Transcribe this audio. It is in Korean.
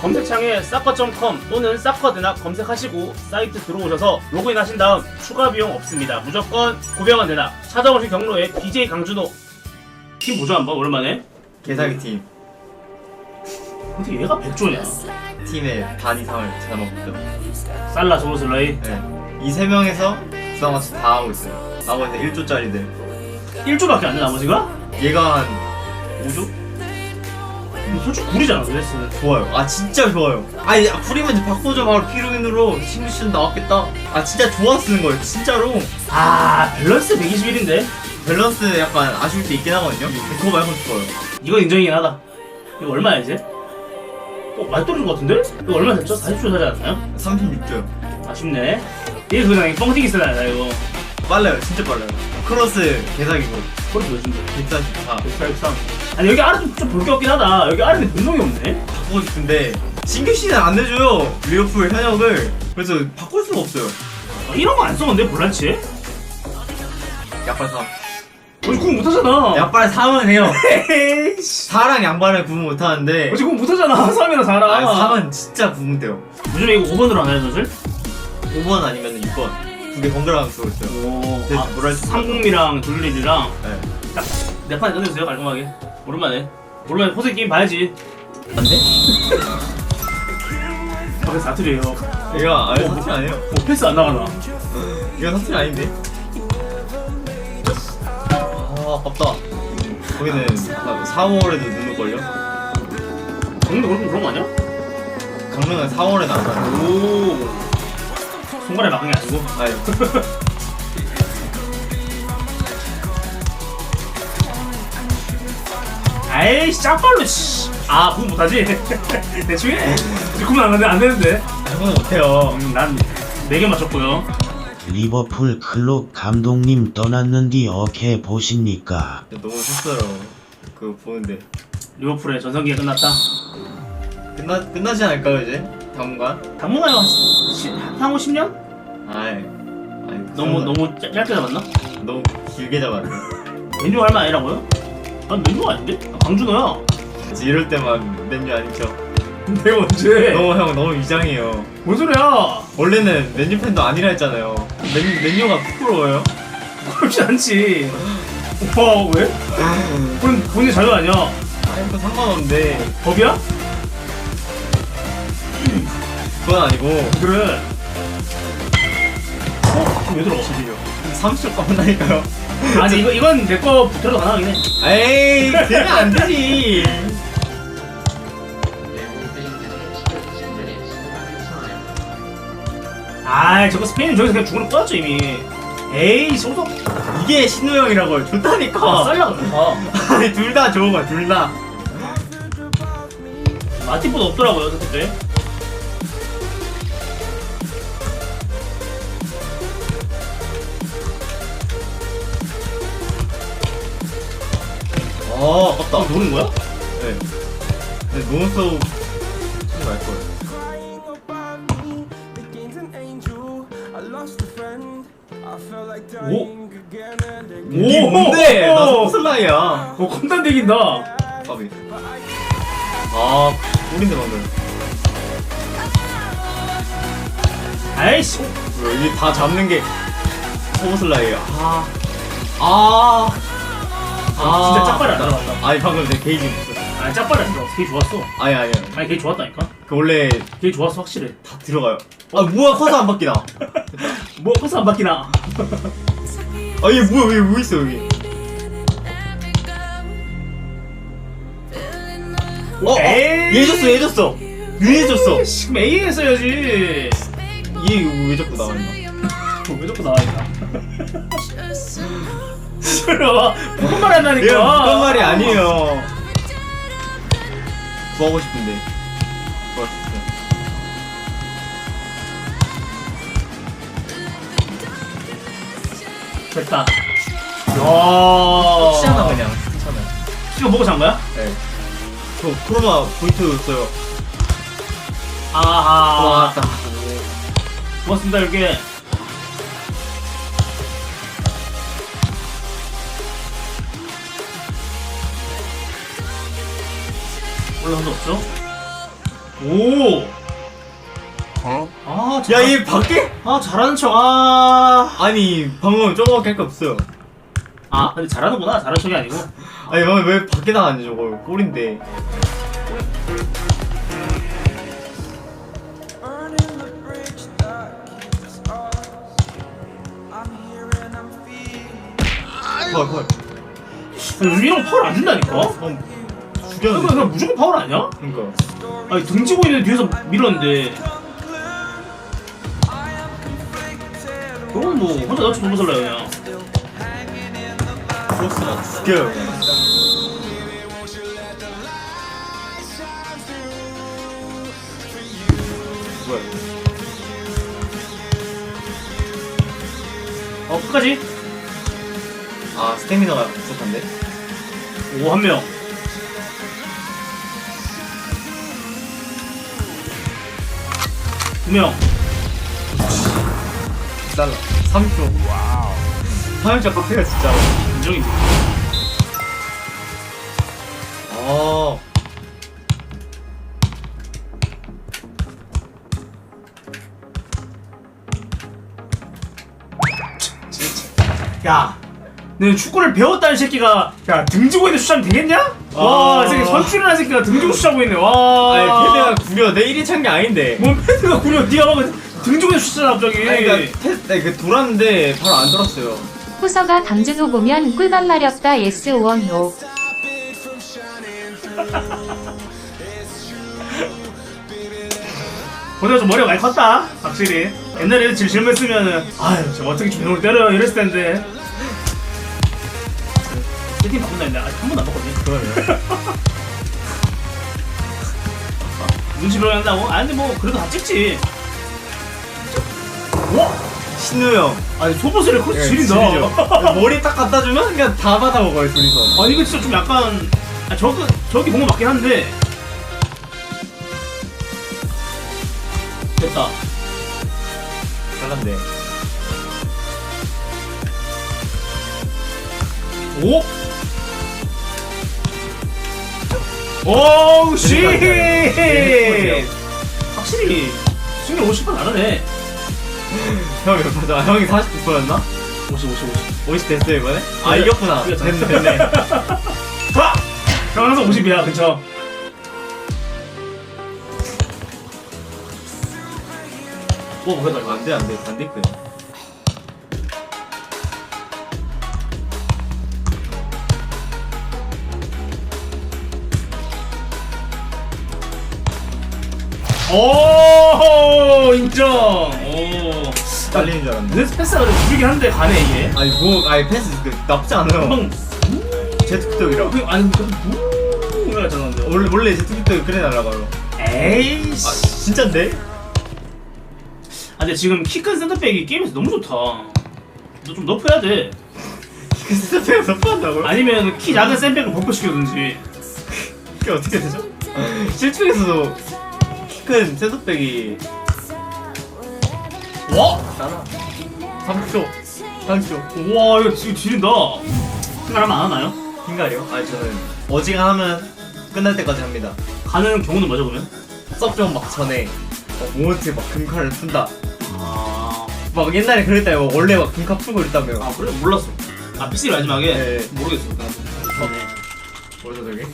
검색창에 사커.com 또는 사커드낙 검색하시고 사이트 들어오셔서 로그인 하신 다음 추가 비용 없습니다. 무조건 900원 대납. 찾아오신 경로에 BJ 강준호. 팀 보죠 한번 오랜만에. 개사기 팀 어떻게 얘가 백조냐? 팀의 반 이상을 잡아먹죠. 살라 조르슬라이. 네. 이세 명에서 부담같이 다 하고 있어요. 나머지 1조짜리들. 1조밖에 안 돼 나머지가? 얘가 한 5조? 근데 솔직히 구리잖아 그랬으면. 좋아요. 아 진짜 좋아요. 아니 구리면 이제 바꿔줘 바로 피루인으로 싱글슛 나왔겠다. 아 진짜 좋아 쓰는 거예요. 진짜로. 아 밸런스 121인데 밸런스 약간 아쉬울 때 있긴 하거든요. 그거 말고 좋아요. 이건 인정이긴 하다. 이거 얼마야 이제? 어 많이 떨어진 것 같은데? 이거 얼마 됐죠? 40초 사지 않나요? 36조요. 아쉽네. 이게 그냥 뻥튀기 쓰다 나 이거. 빨라요. 진짜 빨라요. 크로스 개사기고 그것도 몇인데? 144. 143. 아니 여기 아래 좀볼 게 없긴 하다. 여기 아래는 변동이 없네. 바꾸고 싶은데 싱글슛은 안 내줘요. 리오풀 현역을. 그래서 바꿀 수가 없어요. 아, 이런 거 안 써는데 볼란치에? 약발 3. 어제 그거 못하잖아. 약발 3은 해요. 에이씨. 4랑 양발을 구분 못하는데 어제 그거 못하잖아. 3이랑 4랑. 아, 3은 진짜 구분 돼요. 요즘에 이거 5번으로 안 해요, 사실? 5번 아니면 6번. 두 개 번갈아 쓰고 있어요. 오. 네, 아, 뭐라 했지? 상공이랑 둘리랑 네. 딱내 판에 끝내주세요, 깔끔하게. 오랜만에. 오랜만에 포세 게임 봐야지. 안 돼? 밖에 사투리에요. 이거 아니 사투리 아니에요. 뭐 패스 안 나가나? 이거 사투리 아닌데. 아 아깝다. 거기는 4월에도 눈을 걸려. 강도 그런, 그런 거 아니야? 강릉은 4월에 나와요. 오. 손가락에 막은 게 아니고. 아니 아이씨, 짝발로, 씨. 아, 그거 못하지? 대충 해. 그만 안, 안 되는데. 이거는 못해요. 음, 난 4개 맞췄고요. 리버풀 클롭 감독님 떠났는디 어케 보십니까? 너무 슬퍼요. 그거 보는데 리버풀의 전성기가 끝났다. 끝나 끝나지 않을까요 이제 당분간? 시- 향후 10년? 아이 아니 그 너무, 정도- 너무 짧- 짧게 잡았나? 너무 길게 잡았네. 메뉴 얼마 아니라고요? 난 메뉴가 아닌데? 나 강준호야. 이제 이럴 때만 맨유 아니죠. 근데 언제? 너무 형 너무 이상해요. 뭔 소리야? 원래는 맨유 팬도 아니라 했잖아요. 맨 맨유가 부끄러워요. 그렇지 않지. 오빠 왜? 본 본인 자유 아니야? 아니 뭐 상관없는데 법이야? 그건 아니고 그래. 어? 왜 들어? 30초 까만다니까요. 아니 이거 이건 내거 붙여도 가능하긴 해. 에이 되면 안 되지. 아 저거 스페인 저기서 그냥 중으로 꺼졌죠 이미. 에이 소속. 이게 신우. 좋다니까. 아 쌀라 그런다. 아니 둘 다 좋은 거야 둘 다. 마티보다 없더라고요 그때. 아 노는 거야? 네. 근데 노은소 치지 말 거예요. crying about me. The game's an angel. I lost a friend. I felt like dying again and again. 이게 오! 뭔데? 나 오! 소슬라이야. 어 컴단 대긴다. 까비. 아 우린데 방금. 아이씨. 왜 이게 다 잡는 게 소슬라이야. 아. 아. 아. 진짜 짝발이 안 들어갔다. 아니 방금 내 게이지 있어. 아니 짝발이 안 들어갔어. 걔 좋았어. 아니 아니. 아니 걔 좋았다니까. 그 원래 걔 좋았어 확실해. 다 들어가요. 아 뭐야 커서 안 바뀌나? 뭐 커스 안 바뀌나? 아 얘 뭐야 왜뭐 있어 여기? 어? 어? 에이. 얘 줬어 얘 줬어. 얘 줬어. 씨, 그럼 A 했어야지. 얘 왜 자꾸 나와 있나? 왜 자꾸 나와 있나? 설마 무슨 말 한다니까. 얘가 그런 말이 아니에요. 구하고 싶은데. 구할 수 있어. 됐다. 야. 치잖아 그냥. 괜찮아. 이거 보고 잔 거야? 네. 저 크로마 포인트 써요. 아하. 고맙다. 고맙습니다 이렇게. 적 없죠? 오. 아, 잘, 야얘 밖에? 아 잘하는 척. 아, 아니 방금 저거밖에 할 게 없어요 아 근데 잘하는구나. 잘하는 척이 아니고. 아니 방금 왜 밖에 나갔냐 저거 골인데 Burning the bridge that keeps us. I'm here and I'm feeling. 헐헐 윤리랑 파울 안 된다니까. 어, 그러니까 죽였는데 그냥 무조건 파울 아니야? 그니까 아니 등지고 있는 뒤에서 밀었는데. 그건 뭐 혼자 보고 살라 그냥. 크로스만 죽여요 그냥 뭐야 어 끝까지. 아 스태미너가 부족한데? 오한 명. 두 명. 달러 3초 와우 3초 카페가 진짜 인정이지. 아 야, 너 축구를 배웠다는 새끼가 야 등지고 있는 슛하면 되겠냐? 와, 아. 이 새끼 선출한 새끼가 등지고 슛하고 있네. 와. 아니 패드가 구려 내 1위 찬게 아닌데 뭔 패드가 구려 네가 막 있는 슛이잖아 갑자기. 아니 그니까 패, 아니, 그 돌았는데 바로 안 돌았어요 호서가 강준호 보면 꿀밤 마렵다 예스 원호 보다 좀 머리가 많이 컸다. 확실히. 옛날에 질 질문했으면은 아유 저 어떻게 주먹을 때려 이랬을 텐데. 세팅 바꾼다 했는데 아직 한 번도 안 바꿨네. 그러네요 눈치 보였다고? 아 근데 뭐 그래도 다 찍지. 와, 신우 형 아니 소보스를 코스 예, 지린다. 지리죠. 머리 딱 갖다 주면 그냥 다 받아 먹어요 둘이서 아 이거 진짜 좀 약간 아 저기 저기 본거 맞긴 한데 됐다. 잘한데 오. 오우 씨. 네, 확실히 승률 50번 나르네. 형이 맞아 형이 49%였나? 50 50 50. 50 됐어요 이번에? 아 그래. 이겼구나 그래, 됐네 됐네. 됐네 와! 형 항상 50이야 그쵸? 오 그래도 이거 안돼 안돼 반대급 오 인정. 오. 딸리는 줄 알았네 르스 패스가 그래 줄이긴 한데 가네 이게. 아니 뭐 아니 패스 그 나쁘지 않아요 금방 제트크덕이라 그 아니 이러잖아. 근데. 원래 원래 제트크덕이 그래 날아가요 에이 아 씨. 진짠데? 아 근데 지금 키 큰 센터백이 게임에서 너무 좋다. 너좀 높여야 돼. 그 스태프가 섭한다고요? 아니면 키 작은 센백을 복구시켜든지. 그게 어떻게 되죠? 실중에서도 키 큰 셋업백이 와? 나나 30초 30초 와 이거 지금 지린다. 생각하면 안 하나요? 흰가리요? 아니 저는 어지간하면 끝날 때까지 합니다 가는 경우는 뭐죠 그러면? 썩좀 막 전에 막 모먼트 막 금칼을 푼다 아, 막 옛날에 그랬다요 막 원래 막 금칼 풀고 이랬다며 아 그래 몰랐어. 아 PC 마지막에 네. 모르겠어. 나. 뭐죠 저게?